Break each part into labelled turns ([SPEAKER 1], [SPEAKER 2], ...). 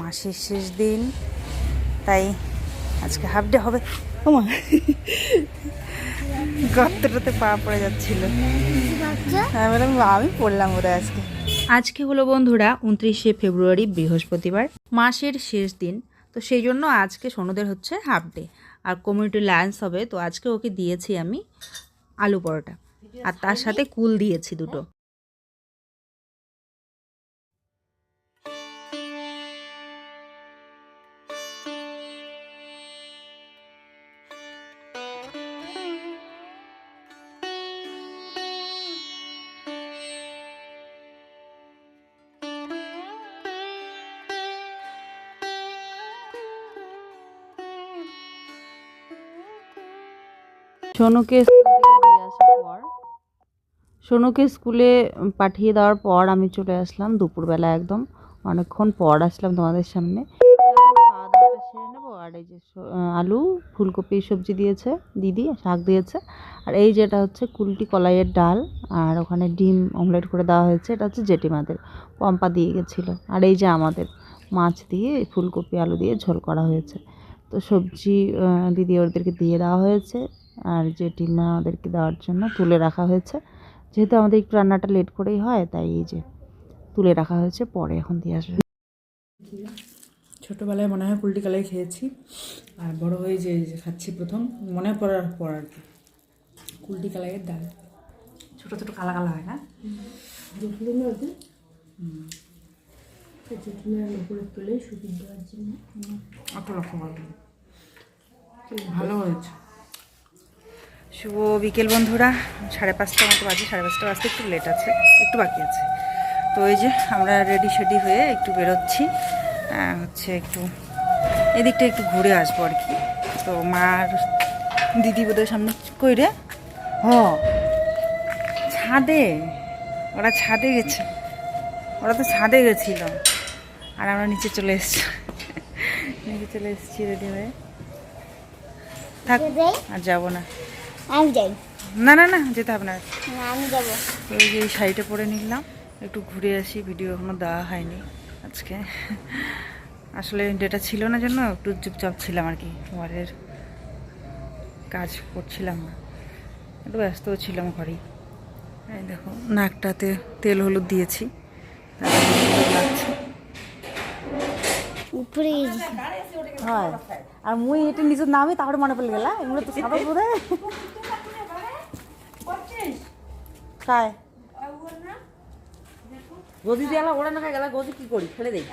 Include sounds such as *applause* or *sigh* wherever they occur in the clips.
[SPEAKER 1] মাসের শেষ দিন, তাই আজকে হাফ ডে হবে। ওমা, গর্তটাতে পা পড়ে যাচ্ছিল। আমি পড়লাম ওরা আজকে। আজকে হলো বন্ধুরা উনত্রিশে ফেব্রুয়ারি, বৃহস্পতিবার, মাসের শেষ দিন। তো সেই জন্য আজকে সোনুদের হচ্ছে হাফ ডে আর কমিউনিটি লাঞ্চ হবে, তো আজকে ওকে দিয়েছি আমি আলু পরোটা। আর তার সাথে কুল দিয়েছি দুটো। সোনুকে দিয়ে আসার পর, সোনুকে স্কুলে পাঠিয়ে দেওয়ার পর আমি চলে আসলাম দুপুরবেলা একদম। অনেকক্ষণ পর আসলাম তোমাদের সামনে। খাওয়া নেব। আর এই যে আলু, ফুলকপি, সবজি দিয়েছে, দিদি শাক দিয়েছে। আর এই যেটা হচ্ছে কুলটি কলাইয়ের ডাল, আর ওখানে ডিম অমলেট করে দেওয়া হয়েছে। এটা হচ্ছে জেঠিমাদের। পম্পা দিয়ে গেছিল। আর এই যে আমাদের, মাছ দিয়ে ফুলকপি, আলু দিয়ে ঝোল করা হয়েছে। তো সবজি দিদি ওদেরকে দিয়ে দেওয়া হয়েছে। আর যে জেঠিমা ওদেরকে দেওয়ার জন্য তুলে রাখা হয়েছে। যেহেতু আমাদের একটু রান্নাটা লেট করেই হয় তাই এই যে তুলে রাখা হয়েছে পরে এখন দিয়ে আসবে।
[SPEAKER 2] ছোটোবেলায় মনে হয় কুলটি কালাই খেয়েছি আর বড় হয়ে যে যে খাচ্ছি প্রথম মনে পড়ার পর আর কি। কুলটি কালাইয়ের ডাল। ছোটো ছোটো কালা কালা হয় না? অত রকম আর ভালো হয়েছে।
[SPEAKER 1] শুভ বিকেল বন্ধুরা সাড়ে পাঁচটা মতো বাজে সাড়ে পাঁচটা বাজতে একটু লেট আছে একটু বাকি আছে। তো এই যে আমরা রেডি শেডি হয়ে একটু বেরোচ্ছি হচ্ছে একটু এদিকটা একটু ঘুরে আসব আর কি। তো মার দিদি বোধহয় সামনে কই রে হ। ছাদে ওরা ছাদে গেছে ওরা তো ছাদে গেছিল আর আমরা নিচে চলে এসেছি নিচে চলে এসেছি রেডি হয়ে। থাক আর যাব না।
[SPEAKER 3] আমি যাই।
[SPEAKER 1] না না না যেতে হবে না।
[SPEAKER 3] আমি যাব।
[SPEAKER 1] এই যে এই শাড়িটা পরে নিলাম। একটু ঘুরে আসি ভিডিও এখনও দেওয়া হয়নি আজকে। আসলে ডেটা ছিল না জন্য একটু চুপচাপ ছিলাম আর কি ঘরের কাজ করছিলাম না। একটু ব্যস্তও ছিলাম ঘরেই। এই দেখো নাকটাতে তেল হলুদ দিয়েছি। লাগছে
[SPEAKER 3] উপরে
[SPEAKER 1] হয়। আর মুই এটা নিজের নামে তাহলে মনে পড়ে গেলা এগুলো তো সাদা বোধ কায় গদি দিয়ে ওরা না খাই গেলা গদি কি করি? ফেলে দেই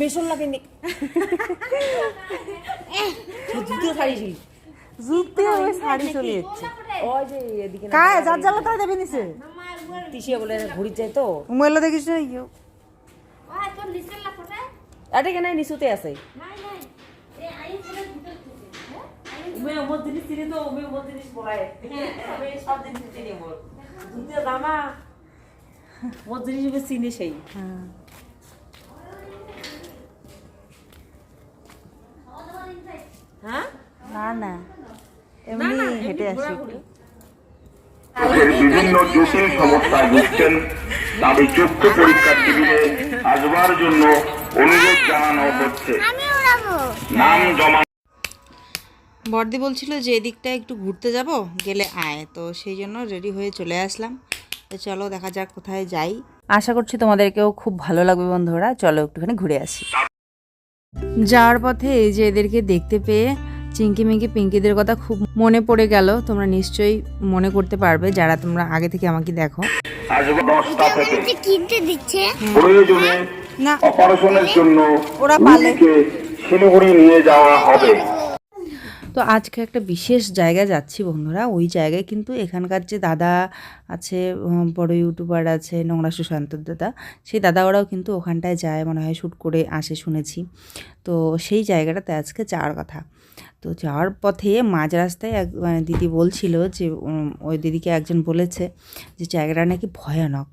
[SPEAKER 2] বেসন লাগে
[SPEAKER 1] জুতো শাড়ি জুতো ওই শাড়ি চলে যাচ্ছে
[SPEAKER 2] ওই যে এদিকে
[SPEAKER 1] কায় যার জ্বালা তাই দেবে নিছে
[SPEAKER 2] তিসিয়ে বলে ঘুরি যায় তো।
[SPEAKER 1] মোবাইলে দেখিস না ইয়ো।
[SPEAKER 2] এটা কেন নিচুতে আছে? চিনি সেই।
[SPEAKER 1] হ্যাঁ।
[SPEAKER 2] হ্যাঁ?
[SPEAKER 1] না না। এমনি হেঁটে আসি।
[SPEAKER 4] বিভিন্ন জটিল সমস্যায় ভুগছেন। তাদের চক্ষু পরীক্ষার টেবিলে আসবার জন্য অনুরোধ জানানো হচ্ছে। নাম জমা
[SPEAKER 1] বর্দি বলছিল যে এদিকটা একটু ঘুরতে যাব গেলে আয়। তো সেই জন্য রেডি হয়ে চলে আসলাম। তো চলো দেখা যাক কোথায় যাই। আশা করছি তোমাদেরকেও খুব ভালো লাগবে বন্ধুরা। চলো একটুখানি ঘুরে আসি। যাওয়ার পথে এই যে এদেরকে দেখতে পেয়ে চিঙ্কি মিঙ্কি পিঙ্কিদের কথা খুব মনে পড়ে গেল। তোমরা নিশ্চয়ই মনে করতে পারবে যারা তোমরা আগে থেকে আমাকে দেখো।
[SPEAKER 4] আসবে দশটা থেকে
[SPEAKER 3] যে কিনতে দিচ্ছে।
[SPEAKER 4] প্রয়োজনে অপারেশনের জন্য
[SPEAKER 1] ওরা
[SPEAKER 4] শিলিগুড়ি নিয়ে যাওয়া হবে।
[SPEAKER 1] তো আজকে একটা বিশেষ জায়গায় যাচ্ছি বন্ধুরা। ওই জায়গায় কিন্তু এখানকার যে দাদা আছে বড় ইউটিউবার আছে নোংরা সুশান্ত দাদা সেই দাদা ওরাও কিন্তু ওখানটায় যায় মনে হয় শ্যুট করে আসে শুনেছি। তো সেই জায়গাটাতে আজকে যাওয়ার কথা। তো যাওয়ার পথে মাঝ রাস্তায় এক মানে দিদি বলছিল যে ওই দিদিকে একজন বলেছে যে, জায়গাটা নাকি ভয়ানক।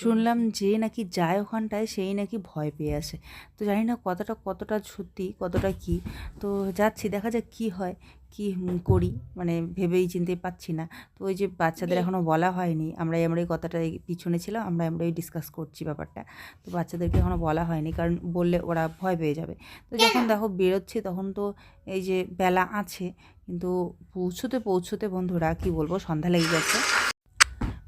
[SPEAKER 1] শুনলাম যে নাকি যায় ওখানটায় সেই নাকি ভয় পেয়ে আসে। তো জানি না কতটা কতটা সত্যি কতটা কি। তো যাচ্ছি দেখা যাক কি হয় কি করি। মানে ভেবেই চিনতে পাচ্ছি না। তো ওই যে বাচ্চাদের এখনও বলা হয়নি আমরা আমরা এই কথাটা পিছনে ছিলাম আমরা আমরাই ডিসকাস করছি ব্যাপারটা। তো বাচ্চাদেরকে এখনও বলা হয়নি কারণ বললে ওরা ভয় পেয়ে যাবে। তো যখন দেখো বেরোচ্ছে তখন তো এই যে বেলা আছে কিন্তু পৌঁছোতে পৌঁছোতে বন্ধুরা কি বলব সন্ধ্যা লেগে গেছে।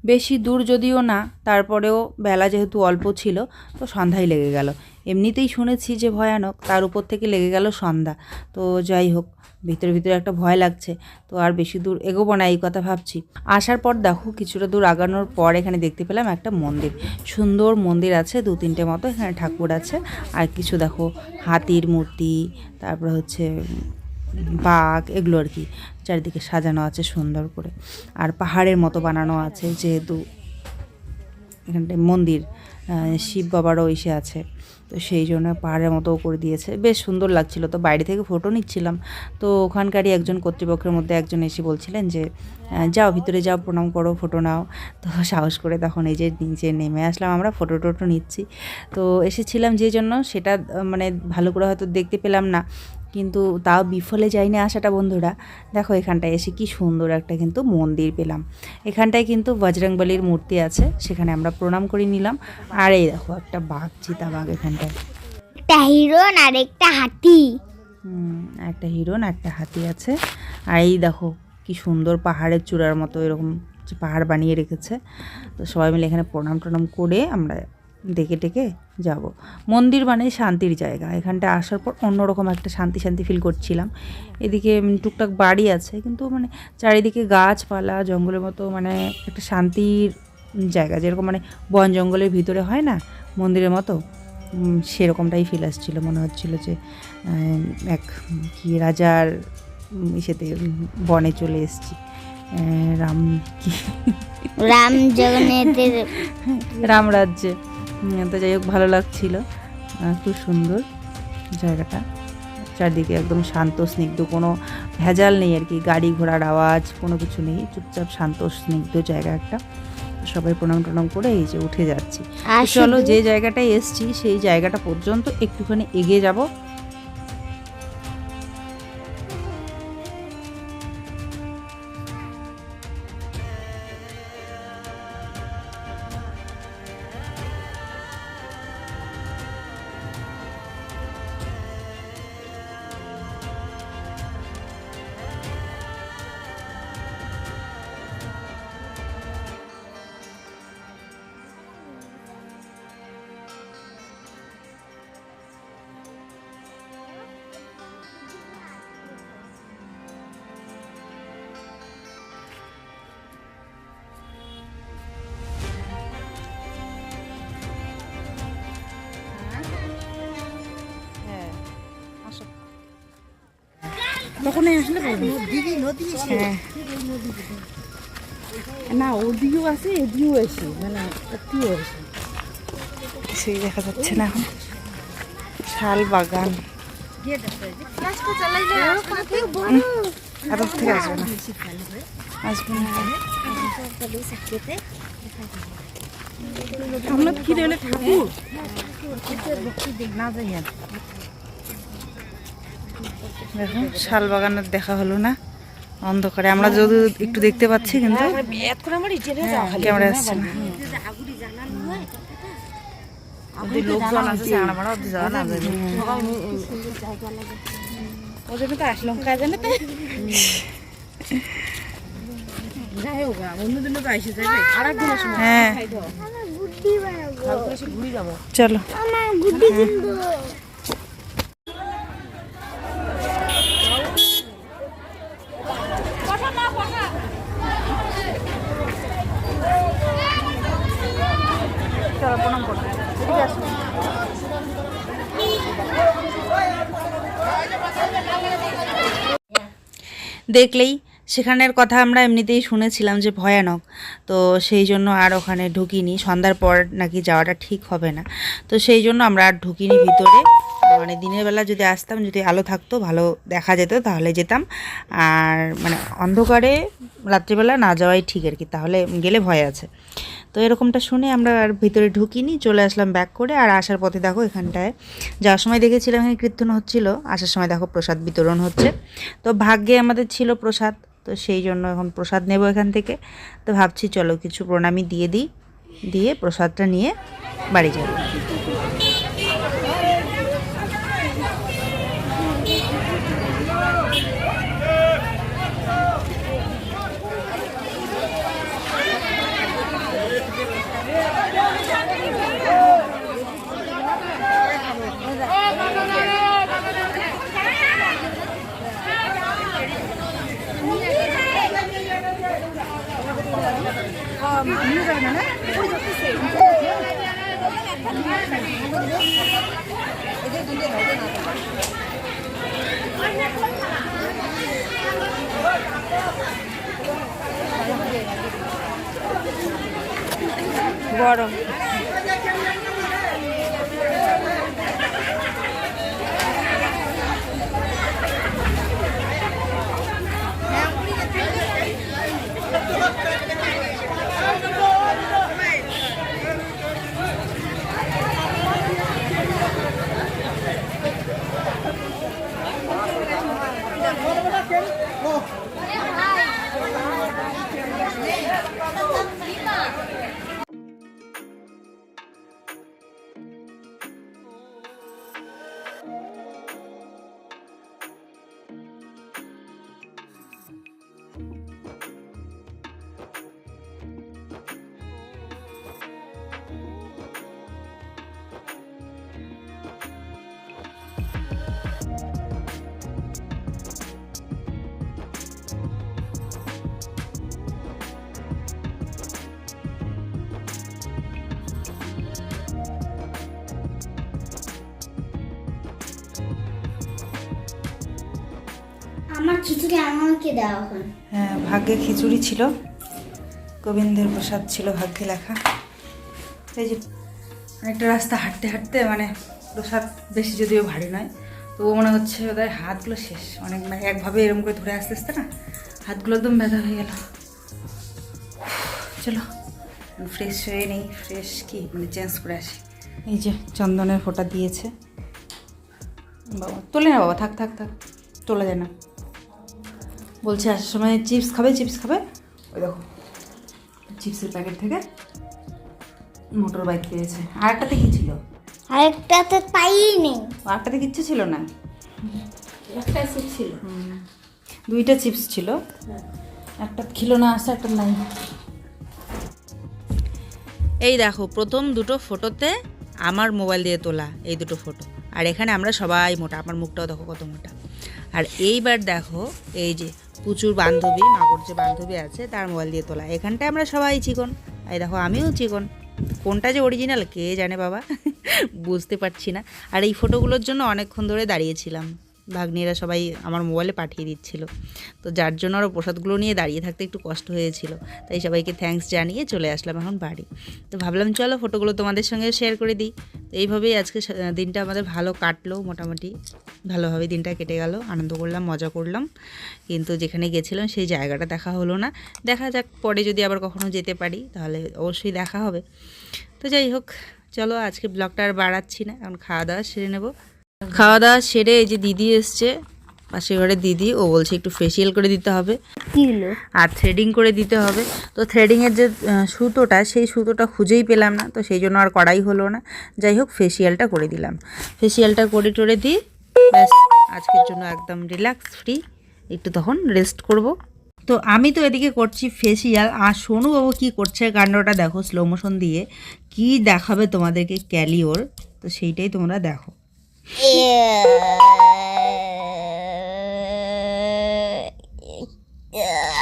[SPEAKER 1] বেশি দূর যদিও না, তারপরেও বেলা যেহেতু অল্প ছিল, তো সন্ধ্যায় লেগে গেল। এমনিতেই শুনেছি যে ভয়ানক, তার উপর থেকে লেগে গেল সন্ধ্যা। তো যাই হোক, ভিতরে ভিতরে একটা ভয় লাগছে, তো আর বেশি দূর এগোবো না, এই কথা ভাবছি। আসার পর দেখো, কিছুটা দূর আগানোর পর এখানে দেখতে পেলাম একটা মন্দির। সুন্দর মন্দির আছে, দু তিনটে মতো এখানে ঠাকুর আছে। আর কিছু দেখো, হাতির মূর্তি, তারপরে হচ্ছে, বাঘ, এগুলো আর কি। চারিদিকে সাজানো আছে সুন্দর করে। আর পাহাড়ের মতো বানানো আছে যেহেতু এখানটায় মন্দির শিব বাবারও এসে আছে। তো সেই জন্য পাহাড়ের মতো করে দিয়েছে। বেশ সুন্দর লাগছিল। তো বাইরে থেকে ফটো নিচ্ছিলাম। তো ওখানকারই একজন কর্তৃপক্ষের মধ্যে একজন এসে বলছিলেন যে যাও, ভিতরে যাও, প্রণাম করো ফটো নাও। তো সাহস করে তখন এই যে নিচে নেমে আসলাম। আমরা ফটো টটো নিচ্ছি। তো এসেছিলাম যে জন্য সেটা মানে ভালো করে হয়তো দেখতে পেলাম না। কিন্তু তাও বিফলে যায়নি আসাটা বন্ধুরা। দেখো এখানটায় এসে কি সুন্দর একটা কিন্তু মন্দির পেলাম। এখানটায় কিন্তু বজরংবলির মূর্তি আছে সেখানে আমরা প্রণাম করে নিলাম। আর এই দেখো একটা বাঘ চিতা বাঘ এখানটায়।
[SPEAKER 3] একটা হিরণ আর একটা হাতি।
[SPEAKER 1] হুম, একটা হিরণ একটা হাতি আছে। আর এই দেখো কি সুন্দর পাহাড়ের চূড়ার মতো এরকম পাহাড় বানিয়ে রেখেছে। তো সবাই মিলে এখানে প্রণাম টনাম করে আমরা ডেকে ডেকে যাব। মন্দির মানে শান্তির জায়গা। এখানটা আসার পর অন্যরকম একটা শান্তি শান্তি ফিল করছিলাম। এদিকে টুকটাক বাড়ি আছে কিন্তু মানে চারিদিকে গাছপালা জঙ্গলের মতো মানে একটা শান্তির জায়গা। যেরকম মানে বন জঙ্গলের ভিতরে হয় না মন্দিরের মতো সেরকমটাই ফিল আসছিল। মনে হচ্ছিল যে এক কি রাজার ইসেতে বনে চলে এসেছি। রাম কি?
[SPEAKER 3] রাম জগন্নাথের
[SPEAKER 1] রামরাজ্যে তো যাই হোক ভালো লাগছিল। খুব সুন্দর জায়গাটা। চারদিকে একদম শান্ত স্নিগ্ধ কোনো ভেজাল নেই আর কি। গাড়ি ঘোড়ার আওয়াজ কোনো কিছু নেই। চুপচাপ শান্ত স্নিগ্ধ জায়গা একটা। সবাই প্রণাম টনাম করে এই যে উঠে যাচ্ছি। চলো যে জায়গাটায় এসছি সেই জায়গাটা পর্যন্ত একটুখানি এগিয়ে যাব।
[SPEAKER 2] আসলে হ্যাঁ। না, ওদিকেও আছে, এদিকেও আছে মানে একটিও আছে।
[SPEAKER 1] সেই দেখা যাচ্ছে না এখন। শাল বাগান।
[SPEAKER 2] আমরা কি ঠাকুর? না যাই
[SPEAKER 1] দেখো শাল বাগানের দেখা হলো না অন্ধকারে। আমরা যদি একটু দেখতে পাচ্ছি কিন্তু
[SPEAKER 2] খালি
[SPEAKER 1] ক্যামেরা আসছে না।
[SPEAKER 2] লোকজন আছে চাঙড়া মারা ওদের যাওয়া না যাবে ওই জন্য তো আসলাম কাজ জানে তো যাই হোক অন্যদিনও তো এসে যাবে আর একদিন আসব
[SPEAKER 1] হ্যাঁ
[SPEAKER 2] এসে ঘুরে যাব
[SPEAKER 1] চলো
[SPEAKER 3] আমার গুড্ডি কিনবো
[SPEAKER 1] চলো প্রণাম করো এদিকে আসো। দেখলেই সেখানের কথা আমরা এমনিতেই শুনেছিলাম যে ভয়ানক। তো সেই জন্য আর ওখানে ঢুকিনি। সন্ধ্যার পর নাকি যাওয়াটা ঠিক হবে না। তো সেই জন্য আমরা আর ঢুকিনি ভিতরে। মানে দিনের বেলা যদি আসতাম, যদি আলো থাকতো, ভালো দেখা যেত, তাহলে যেতাম। আর মানে অন্ধকারে রাত্রিবেলা না যাওয়াই ঠিক আর কি, তাহলে গেলে ভয় আছে। তো এরকমটা শুনে আমরা আর ভিতরে ঢুকিনি, চলে আসলাম ব্যাক করে আর আসার পথে দেখো এখানটায় যাওয়ার সময় দেখেছিলাম এখানে কীর্তন হচ্ছিল, আসার সময় দেখো প্রসাদ বিতরণ হচ্ছে। তো ভাগ্যে আমাদের ছিল প্রসাদ, তো সেই জন্য এখন প্রসাদ নেব এখান থেকে। তো ভাবছি চলো কিছু প্রণামী দিয়ে দিই, দিয়ে প্রসাদটা নিয়ে বাড়ি যাব। গরম।
[SPEAKER 3] খিচুড়ি আমাকে দেওয়া এখন।
[SPEAKER 1] হ্যাঁ ভাগ্যে খিচুড়ি ছিল। গোবিন্দের প্রসাদ ছিল ভাগ্যে লেখা। এই যে অনেকটা রাস্তা হাঁটতে হাঁটতে মানে প্রসাদ বেশি যদিও ভারী নয় তবুও মনে হচ্ছে ওদের হাতগুলো শেষ। অনেক মানে একভাবে এরকম করে ধরে আসতে আসতে না, হাতগুলো একদম ব্যথা হয়ে গেল। চলো ফ্রেশ হয়ে নেই। ফ্রেশ কি? মানে চেঞ্জ করে আসি। এই যে চন্দনের ফোঁটা দিয়েছে। বাবা, তোলে না বাবা, থাক থাক থাক। তোলা যায় না। বলছে আসার সময় চিপস খাবে চিপস খাবে? ওই দেখো চিপসের প্যাকেট থেকে মোটর বাইক পেয়েছে। আর একটাতে কি ছিল?
[SPEAKER 3] আরেকটাতে পাইনি।
[SPEAKER 1] ও একটাতে কিচ্ছু ছিল না?
[SPEAKER 2] একটা সুপ ছিল।
[SPEAKER 1] দুইটা চিপস ছিল। একটা ছিল না আসছে একটা নাই। এই দেখো প্রথম দুটো ফটোতে আমার মোবাইল দিয়ে তোলা এই দুটো ফটো। আর এখানে আমরা সবাই মোটা আমার মুখটাও দেখো কত মোটা। আর এইবার দেখো এই যে প্রচুর বান্ধবী, মাগর যে বান্ধবী আছে, তার মোবাইল দিয়ে তোলা। এখানটায় আমরা সবাই চিকন। এই দেখো, আমিও চিকন। কোনটা যে অরিজিনাল কে জানে বাবা? *laughs* বুঝতে পারছি না। আর এই ফটোগুলোর জন্য অনেকক্ষণ ধরে দাঁড়িয়েছিলাম। ভাগ্নিরা সবাই আমার মোবাইলে পাঠিয়ে দিচ্ছিল। তো যার জন্য আরও প্রসাদগুলো নিয়ে দাঁড়িয়ে থাকতে একটু কষ্ট হয়েছিল। তাই সবাইকে থ্যাঙ্কস জানিয়ে চলে আসলাম এখন বাড়ি। তো ভাবলাম, চলো ফটোগুলো তোমাদের সঙ্গে শেয়ার করে দিই। এইভাবেই আজকে দিনটা আমাদের ভালো কাটলো মোটামুটি। ভালোভাবে দিনটা কেটে গেল, আনন্দ করলাম, মজা করলাম। কিন্তু যেখানে গেছিলাম সেই জায়গাটা দেখা হলো না। দেখা যাক, পরে যদি আবার কখনো যেতে পারি, তাহলে অবশ্যই দেখা হবে। তো যাই হোক, চলো আজকে ব্লগটা আর বাড়াচ্ছি না, এখন খাওয়া দাওয়া সেরে নেব। খাওয়া দাওয়া সেরে এই যে দিদি এসছে পাশের ঘরে দিদি ও বলছে একটু ফেসিয়াল করে দিতে হবে। আর থ্রেডিং করে দিতে হবে। তো থ্রেডিংয়ের যে সুতোটা সেই সুতোটা খুঁজেই পেলাম না। তো সেই জন্য আর করাই হলো না। যাই হোক ফেসিয়ালটা করে দিলাম। ফেসিয়ালটা করে টরে দিই। ব্যাস আজকের জন্য একদম রিল্যাক্স ফ্রি একটু তখন রেস্ট করব। তো আমি তো এদিকে করছি ফেসিয়াল আর সোনু বাবু কী করছে কাণ্ডটা দেখো স্লো মোশন দিয়ে। কি দেখাবে তোমাদেরকে ক্যালিওর? তো সেইটাই তোমরা দেখো।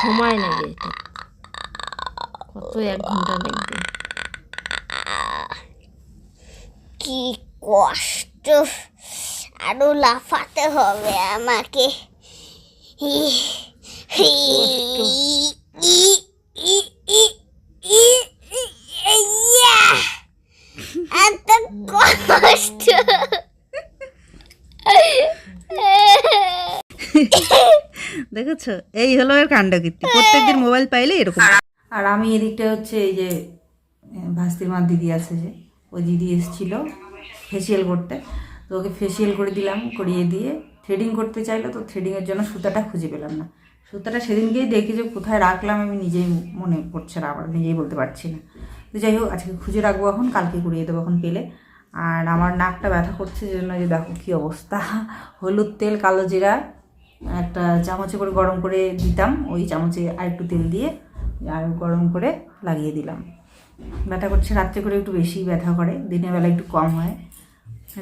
[SPEAKER 2] সময় লাগে এটা। কত এক ঘণ্টা লাগবে।
[SPEAKER 3] কি কষ্ট। আরও লাফাতে হবে আমাকে।
[SPEAKER 1] দেখেছ দেখেছ এই হলো এর কাণ্ডকীর্তি। প্রত্যেকদিন মোবাইল পাইলে এরকম। আর আমি এদিকটা হচ্ছে এই যে ভাস্তির মার দিদি আছে যে ওই দিদি এসেছিল ফেসিয়াল করতে। তো ওকে ফেসিয়াল করে দিলাম, করিয়ে দিয়ে থ্রেডিং করতে চাইলো, তো থ্রেডিংয়ের জন্য সুতাটা খুঁজে পেলাম না। সুতাটা সেদিনকেই দেখি যে কোথায় রাখলাম আমি নিজেই মনে পড়ছে না আবার নিজেই বলতে পারছি না। তো যাই হোক, আজকে খুঁজে রাখব এখন, কালকে করিয়ে দেবো এখন পেলে। আর আমার নাকটা ব্যথা করছে যে জন্য যে দেখো কী অবস্থা। হলুদ তেল, কালো জিরা একটা চামচে করে গরম করে দিতাম ওই চামচে আর একটু তেল দিয়ে আর গরম করে লাগিয়ে দিলাম। ব্যথা করছে রাত্রে করে একটু বেশি ব্যথা করে দিনের বেলা একটু কম হয়।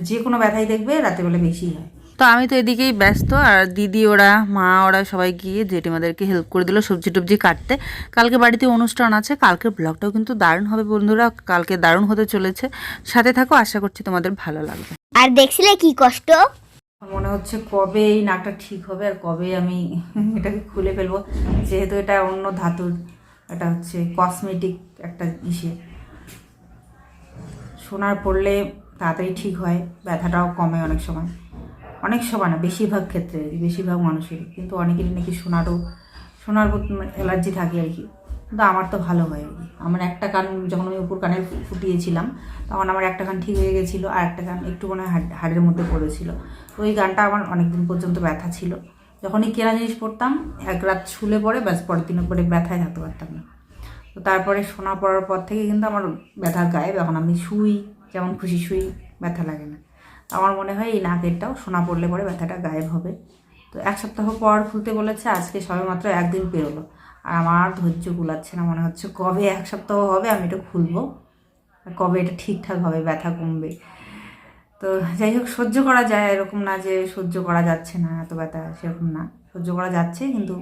[SPEAKER 1] যে কোনো ব্যথাই দেখবে রাত্রেবেলা বেশি হয়। তো আমি তো এদিকেই ব্যস্ত আর দিদি ওরা মা ওরা সবাই গিয়ে জেঠিমাদেরকে হেল্প করে দিল সবজি টবজি কাটতে। কালকে বাড়িতে অনুষ্ঠান আছে কালকের ব্লগটাও কিন্তু দারুণ হবে বন্ধুরা কালকে দারুণ হতে চলেছে। সাথে থাকো আশা করছি তোমাদের ভালো লাগবে।
[SPEAKER 3] আর দেখছিলে কি কষ্ট?
[SPEAKER 1] মনে হচ্ছে কবে এই নাকটা ঠিক হবে আর কবে আমি *laughs* এটাকে খুলে ফেলব। যেহেতু এটা অন্য ধাতুর, এটা হচ্ছে কসমেটিক একটা ইসে। সোনার পড়লে তাড়াতাড়ি ঠিক হয়, ব্যথাটাও কমে অনেক সময়। অনেক সময় না, বেশিরভাগ ক্ষেত্রে, বেশিরভাগ মানুষেরই। কিন্তু অনেকেরই নাকি সোনারও, সোনার অ্যালার্জি থাকে আর কি। কিন্তু আমার তো ভালো হয় আমার একটা কান যখন আমি উপর কানে ফুটিয়েছিলাম, তখন আমার একটা কান ঠিক হয়ে গেছিল আর একটা কান একটু মনে হয় হাড়- হাড়ের মধ্যে পড়েছিল। তো ওই গানটা আমার অনেক দিন পর্যন্ত ব্যথা ছিল। যখনই কেনা জিনিস পড়তাম এক রাত শুলে পরে ব্যাস পরের দিনের পরে ব্যথায় থাকতে পারতাম না। তো তারপরে সোনা পড়ার পর থেকে কিন্তু আমার ব্যথা গায়ে এখন আমি শুই, যেমন খুশি শুই, ব্যথা লাগে না। আমার মনে হয় এই নাকেরটাও সোনা পড়লে পরে ব্যথাটা গায়েব হবে। তো এক সপ্তাহ পর খুলতে বলেছে, আজকে সবে মাত্র একদিন পেরোলো। আর আমার ধৈর্য কুলাচ্ছে না, মনে হচ্ছে কবে এক সপ্তাহ হবে আমি এটা খুলবো? কবে এটা ঠিকঠাক হবে, ব্যথা কমবে? তো যাই হোক, সহ্য করা যায়, এরকম না যে সহ্য করা যাচ্ছে না, এত ব্যথা, সেরকম না। সহ্য করা যাচ্ছে, কিন্তু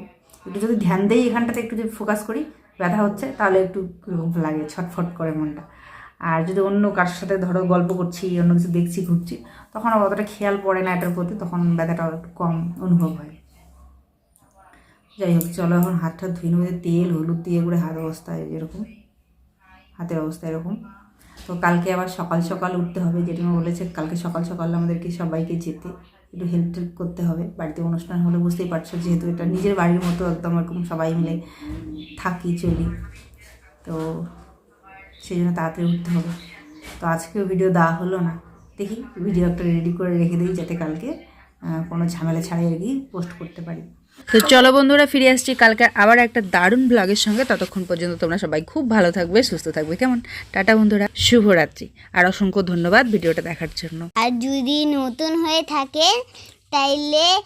[SPEAKER 1] একটু যদি ধ্যান দেই এখানটাতে, একটু যদি ফোকাস করি, ব্যথা হচ্ছে, তাহলে একটু কীরকম লাগে, ছটফট করে মনটা। আর যদি অন্য কারোর সাথে ধরো গল্প করছি, অন্য কিছু দেখছি, ঘুরছি, তখন অতটা খেয়াল পড়ে না এটার প্রতি, তখন ব্যথাটা একটু কম অনুভব হয়। যাই হোক, চলো এখন হাতটা ধুয়ে নেবে তেল, হলুদ দিয়ে করে হাত অবস্থায় যেরকম হাতের অবস্থা এরকম। তো কালকে আবার সকাল সকাল উঠতে হবে, জেঠিমা বলেছে কালকে সকাল সকাল আমাদেরকে সবাইকে যেতে, একটু হেল্প টেল্প করতে হবে। বাড়িতে অনুষ্ঠান হলে বুঝতেই পারছ, যেহেতু এটা নিজের বাড়ির মতো একদম এরকম সবাই মিলে থাকি, চলি। তো সেই জন্য তাড়াতাড়ি উঠতে হবে। তো আজকেও ভিডিও দেওয়া হলো না। দেখি ভিডিও একটা রেডি করে রেখে দিই, যাতে কালকে কোনো ঝামেলা ছাড়াই আর কি পোস্ট করতে পারি। তো চলো বন্ধুরা, ফিরে আসছি। কালকে আবার একটা দারুণ ব্লগের সঙ্গে। ততক্ষণ পর্যন্ত তোমরা সবাই খুব ভালো থাকবে, সুস্থ থাকবে। কেমন? টাটা বন্ধুরা, শুভরাত্রি। আর অসংখ্য ধন্যবাদ ভিডিওটা দেখার জন্য।
[SPEAKER 3] আর যদি নতুন হয়ে থাকে, তাইলে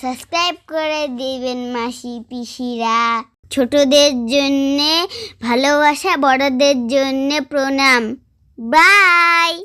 [SPEAKER 3] সাবস্ক্রাইব করে দিবেন মাসি পিসিরা। ছোটদের জন্যে ভালোবাসা, বড়দের জন্যে প্রণাম। বাই